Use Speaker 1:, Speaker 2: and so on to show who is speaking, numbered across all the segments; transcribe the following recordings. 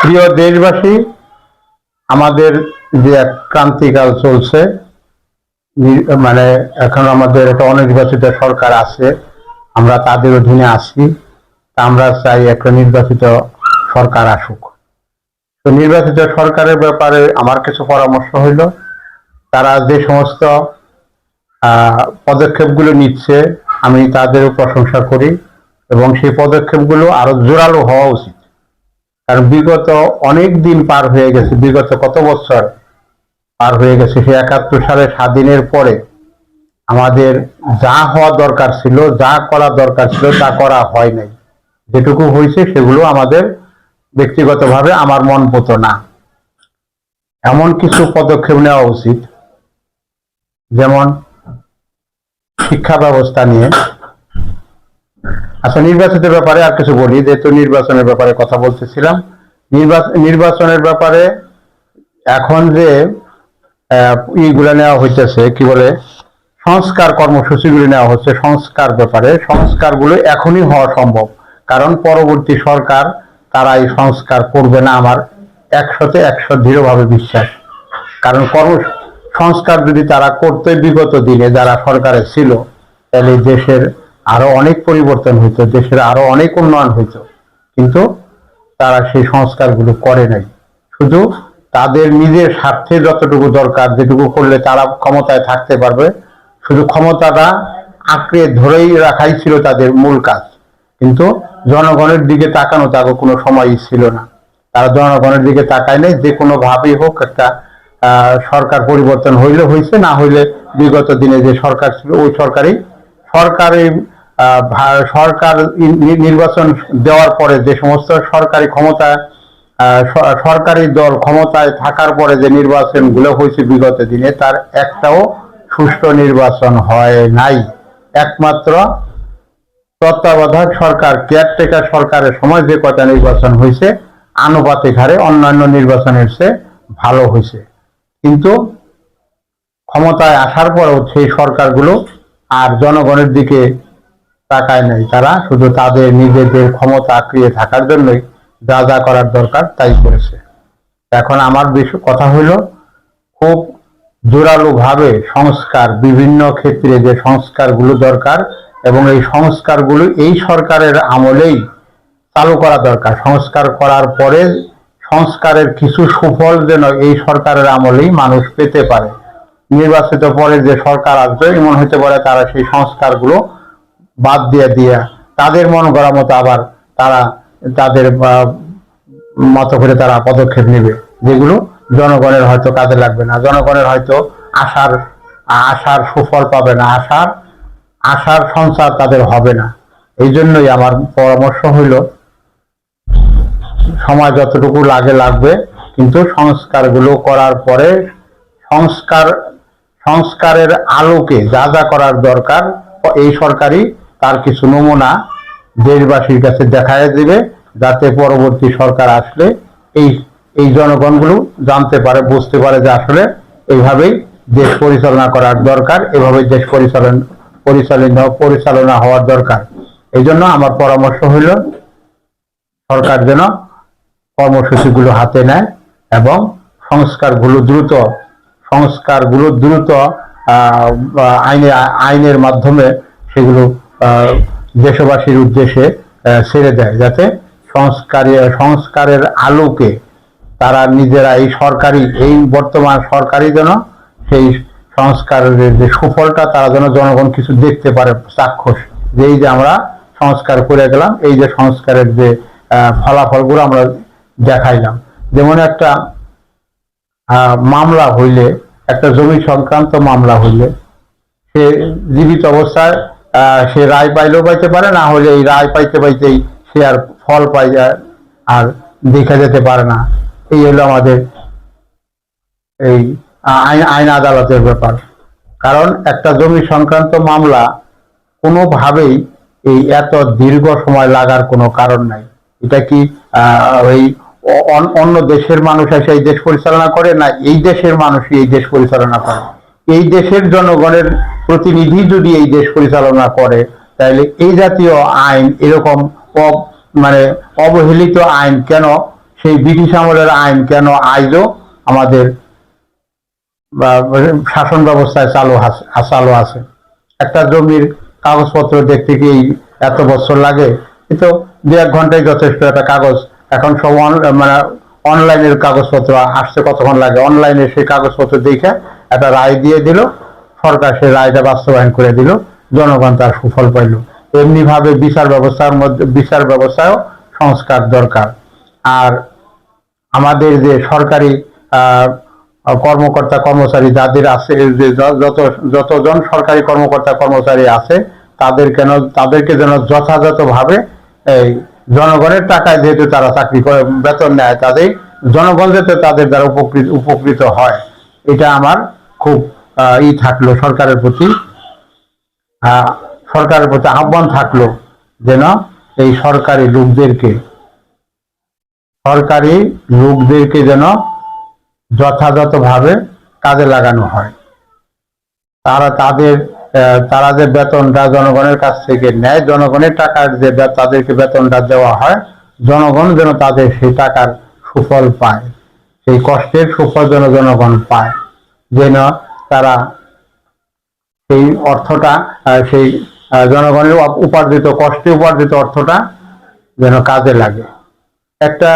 Speaker 1: প্রিয় দেশবাসী, আমাদের যে এক ক্রান্তিকাল চলছে মানে এখন আমাদের একটা অনির্বাচিত সরকার আছে, আমরা তাদের অধীনে আছি, তা আমরা চাই একটা নির্বাচিত সরকার আসুক। তো নির্বাচিত সরকারের ব্যাপারে আমার কিছু পরামর্শ হইল, তারা যে সমস্ত পদক্ষেপগুলো নিচ্ছে, আমি তাদেরও প্রশংসা করি, এবং সেই পদক্ষেপগুলো আরও জোরালো হওয়া উচিত। কারণ বিগত অনেক দিন পার হয়ে গেছে, বিগত কত বছর পার হয়ে গেছে সে একাত্তর সালে স্বাধীনের পরে আমাদের যা হওয়া দরকার ছিল, যা করা দরকার ছিল, তা করা হয় নাই। যেটুকু হয়েছে সেগুলো আমাদের ব্যক্তিগতভাবে আমার মন পতো না। এমন কিছু পদক্ষেপ নেওয়া উচিত, যেমন শিক্ষা ব্যবস্থা নিয়ে আচ্ছা নির্বাচনের ব্যাপারে আর কিছু বলি, যেহেতু নির্বাচনের ব্যাপারে কথা বলতেছিলাম। নির্বাচন নির্বাচনের ব্যাপারে এখন যে ইগুলা নেওয়া হইতেছে, কি বলে, সংস্কার কর্মসূচিগুলি নেওয়া হচ্ছে, সংস্কার ব্যাপারে, সংস্কারগুলো এখনই হওয়া সম্ভব। কারণ পরবর্তী সরকার তারা এই সংস্কার করবে না আমার একশোতে একশো দৃঢ়ভাবে বিশ্বাস। কারণ কর্ম, সংস্কার যদি তারা করতে বিগত দিনে যারা সরকারে ছিল, তাহলে দেশের আরও অনেক পরিবর্তন হইতো দেশের আরও অনেক উন্নয়ন হইতো কিন্তু তারা সেই সংস্কারগুলো করে নাই। শুধু তাদের নিজের স্বার্থে যতটুকু দরকার, যেটুকু করলে তারা ক্ষমতায় থাকতে পারবে, শুধু ক্ষমতাটা আঁকড়ে ধরেই রাখাই ছিল তাদের মূল কাজ। কিন্তু জনগণের দিকে তাকানো তাকে কোনো সময়ই ছিল না। তারা জনগণের দিকে তাকায় নাই, যে কোনো ভাবেই হোক একটা সরকার পরিবর্তন হইলে হয়েছে না হইলে বিগত দিনে যে সরকার ছিল, ওই সরকারই সরকারি সরকার নির্বাচন দেওয়ার পরে যে সমস্ত সরকারি ক্ষমতা সরকারি দল ক্ষমতায় থাকার পরে যে নির্বাচনগুলো হয়েছে বিগত দিনে, তার একটাও সুষ্ঠু নির্বাচন হয় নাই। একমাত্র তত্ত্বাবধায়ক সরকার, কেয়ারটেকার সরকারের সময় যে কটা নির্বাচন হয়েছে, আনুপাতিক হারে অন্যান্য নির্বাচনের চেয়ে ভালো হয়েছে। কিন্তু ক্ষমতায় আসার পরেও সেই সরকারগুলো আর জনগণের দিকে তাকায় নাই তারা, শুধু তাদের নিজেদের ক্ষমতা আঁকড়িয়ে থাকার জন্যই যা যা করার দরকার তাই করেছে। এখন আমার বিষয় কথা হলো খুব জোরালো ভাবে সংস্কার, বিভিন্ন ক্ষেত্রে যে সংস্কারগুলো দরকার এবং এই সংস্কারগুলো এই সরকারের আমলেই চালু করা দরকার। সংস্কার করার পরে সংস্কারের কিছু সুফল যেন এই সরকারের আমলেই মানুষ পেতে পারে। নির্বাচিত পরে যে সরকার আসবে, এমন হতে পারে তারা সেই সংস্কারগুলো বাদ দিয়ে দিয়ে তাদের মন করা মতো আবার তারা তাদের মতো করে তারা পদক্ষেপ নেবে, যেগুলো জনগণের হয়তো কাজে লাগবে না। জনগণের হয়তো আশার আশার সুফল পাবে না, আশার আশার সংসার তাদের হবে না। এই জন্যই আমার পরামর্শ হইল, সময় যতটুকু লাগে লাগবে, কিন্তু সংস্কারগুলো করার পরে সংস্কার সংস্কারের আলোকে যা যা করার দরকার, এই সরকারই তার কিছু নমুনা দেশবাসীর কাছে দেখায় দিবে, যাতে পরবর্তী সরকার আসলে এই এই জনগণগুলো জানতে পারে, বুঝতে পারে যে আসলে এইভাবেই দেশ পরিচালনা করার দরকার এভাবে দেশ পরিচালন পরিচালনা পরিচালনা হওয়ার দরকার। এই জন্য আমার পরামর্শ হইল, সরকার যেন কর্মসূচিগুলো হাতে নেয় এবং সংস্কারগুলো দ্রুত সংস্কারগুলো দ্রুত আইনে, আইনের মাধ্যমে সেগুলো দেশবাসীর উদ্দেশ্যে ছেড়ে দেয় যাতে সংস্কারী, সংস্কারের আলোকে তারা নিজেরা এই সরকারি, এই বর্তমান সরকারি যেন সেই সংস্কারের যে সুফলটা তারা যেন জনগণ কিছু দেখতে পারে চাক্ষুষ। যে এই যে আমরা সংস্কার করে গেলাম, এই যে সংস্কারের যে ফলাফলগুলো আমরা দেখাইলাম। যেমন একটা মামলা হইলে, একটা জমি সংক্রান্ত মামলা হইলে, সে জীবিত অবস্থায় সে রায় পাইলেও পাইতে পারে, না হলে এই রায় পাইতে পাইতেই সে আর ফল পাই যায় আর দেখা যেতে পারে না। এই হলো আমাদের এই আইন আইন আদালতের ব্যাপার। কারণ একটা জমি সংক্রান্ত মামলা কোনোভাবেই এই এত দীর্ঘ সময় লাগার কোনো কারণ নাই। এটা কি ওই অন্য দেশের মানুষ এসে এই দেশ পরিচালনা করে না এই দেশের মানুষই এই দেশ পরিচালনা করে? এই দেশের জনগণের প্রতিনিধি যদি এই দেশ পরিচালনা করে, তাহলে এই জাতীয় আইন এরকম মানে অবহেলিত আইন কেন? সেই ব্রিটিশ আমলের আইন কেন আজও আমাদের শাসন ব্যবস্থায় চালু আছে চালু আছে? একটা জমির কাগজপত্র দেখতে কি এত বছর লাগে? কিন্তু দু এক ঘন্টায় যথেষ্ট একটা কাগজ এখন সব মানে অনলাইনের কাগজপত্র আসতে কতক্ষণ লাগে? অনলাইনে সেই কাগজপত্র দেখে একটা রায় দিয়ে দিল, সরকার সেই রায়টা বাস্তবায়ন করে দিল, জনগণ তার সুফল পাইল। এমনি ভাবে বিচার ব্যবস্থার মধ্যে, বিচার ব্যবস্থায়ও সংস্কার দরকার। আর আমাদের যে সরকারি কর্মকর্তা কর্মচারী যাদের আছে যে, যত, যতজন সরকারি কর্মকর্তা কর্মচারী আছে, তাদের কেন, তাদেরকে যেন যথাযথভাবে এই জনগণের টাকায় যেহেতু তারা চাকরি করে, বেতন নেয় তাদের, জনগণ যাতে তাদের দ্বারা উপকৃত উপকৃত হয়, এটা আমার খুব ই থাকল সরকারের প্রতি সরকারের প্রতি আহ্বান থাকল যেন এই সরকারি লোকদেরকে সরকারি লোকদেরকে যেন যথাযথভাবে কাজে লাগানো হয়। তারা তাদের তারা যে বেতনটা জনগণের কাছ থেকে নেয়, জনগণের টাকার যে তাদেরকে বেতনটা দেওয়া হয়, জনগণ যেন তাদের সেই টাকার সুফল পায়, সেই কষ্টের সুফল যেন জনগণ পায় যেন তারা সেই অর্থটা সেই জনগণের উপার্জিত, কষ্টে উপার্জিত অর্থটা যেন কাজে লাগে। একটা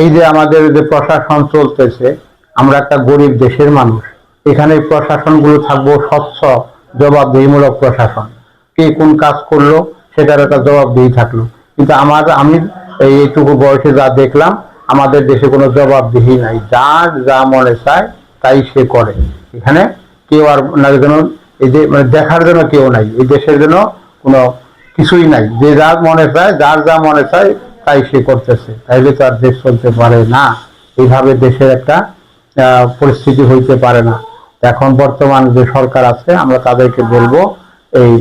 Speaker 1: এই যে আমাদের যে প্রশাসন চলতেছে, আমরা একটা গরিব দেশের মানুষ এখানে প্রশাসনগুলো থাকব স্বচ্ছ, জবাবদিহিমূলক প্রশাসন। কে কোন কাজ করল, সেটার একটা জবাবদিহি থাকল। কিন্তু আমার, আমি এইটুকু বয়সে যা দেখলাম, আমাদের দেশে কোনো জবাবদিহি নাই। যার যা মনে চায়, তাই সে করে। এখানে কেউ আর না যেন, এই যে মানে দেখার জন্য কেউ নাই। এই দেশের জন্য কোনো কিছুই নাই। যে যার মনে চায়, যার যা মনে চায়, তাই সে করতেছে। তাইলে তো আর দেশ চলতে পারে না। এইভাবে দেশের একটা পরিস্থিতি হইতে পারে না। এখন বর্তমান যে সরকার আছে আমরা তাদেরকে বলব এই